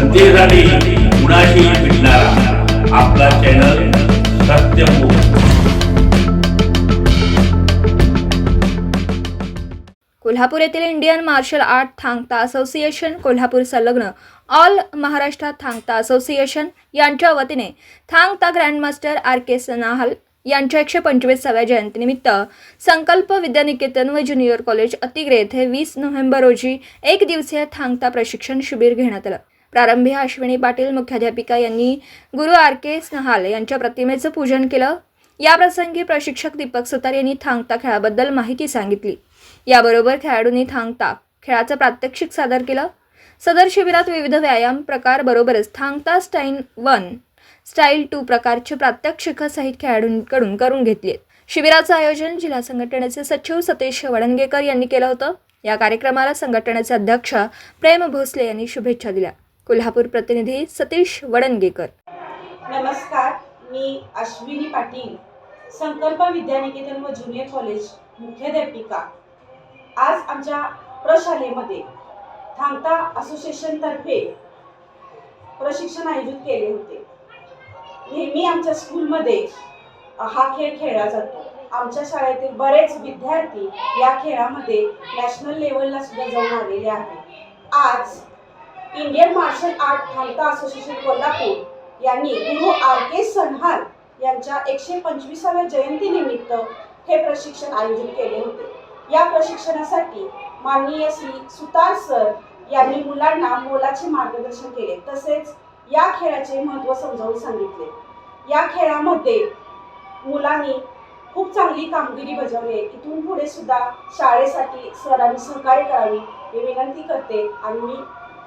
जनतेसाठी कुणाशी भेटणारा. आपला चॅनल सत्यमुख कोल्हापूर येथील Indian martial art Thangta association Kolhapur संलग्न ऑल महाराष्ट्र थांगता असोसिएशन यांच्या वतीने थांगता ग्रँडमास्टर आर के सनाहल यांच्या एकशे पंचवीसाव्या जयंतीनिमित्त संकल्प विद्यानिकेतन व ज्युनियर कॉलेज अतिग्रे येथे वीस नोव्हेंबर रोजी एक दिवसीय थांगता प्रशिक्षण शिबिर घेण्यात आलं. प्रारंभी अश्विनी पाटील मुख्याध्यापिका यांनी गुरु आर के स्नहाल यांच्या प्रतिमेचं पूजन केलं. याप्रसंगी प्रशिक्षक दीपक सुतार यांनी थांगता खेळाबद्दल माहिती सांगितली. याबरोबर खेळाडूंनी थांगता खेळाचं प्रात्यक्षिक सादर केलं. सदर शिबिरात विविध व्यायाम प्रकार बरोबरच Thangta style one style two प्रकारचे प्रात्यक्षिकासहित खेळाडूंकडून करून घेतली शिबिराचं आयोजन जिल्हा संघटनेचे सचिव सतीश वडणगेकर यांनी केलं होतं. या कार्यक्रमाला संघटनेचे अध्यक्ष प्रेम भोसले यांनी शुभेच्छा दिल्या. कोल्हापूर प्रतिनिधी सतीश वडणगेकर. नमस्कार मी अश्विनी पाटील संकल्प विद्यानिकेतन व ज्युनियर कॉलेज मुख्याध्यापिका. आज आमच्या प्रशालेमध्ये थांगता असोसिएशनतर्फे प्रशिक्षण आयोजित केले होते. नेहमी आमच्या स्कूलमध्ये हा खेळ खेळला जातो. आमच्या शाळेतील बरेच विद्यार्थी या खेळामध्ये नॅशनल लेवलला सुद्धा जाऊन आलेले आहेत. आज Indian martial art Thangta association Kolhapur यांनी गुरु आर के सन्हाल यांच्या एकशे पंचवीसाव्या जयंतीनिमित्त हे प्रशिक्षण आयोजित केले होते. या प्रशिक्षणासाठी माननीय श्री सुतार सर यांनी मुलांना मोलाचे मार्गदर्शन केले. तसेच या खेळाचे महत्त्व समजावून सांगितले. या खेळामध्ये मुलांनी खूप चांगली कामगिरी बजावली आहे. इथून पुढे सुद्धा शाळेसाठी सरांनी सहकार्य करावी हे विनंती करते आणि मी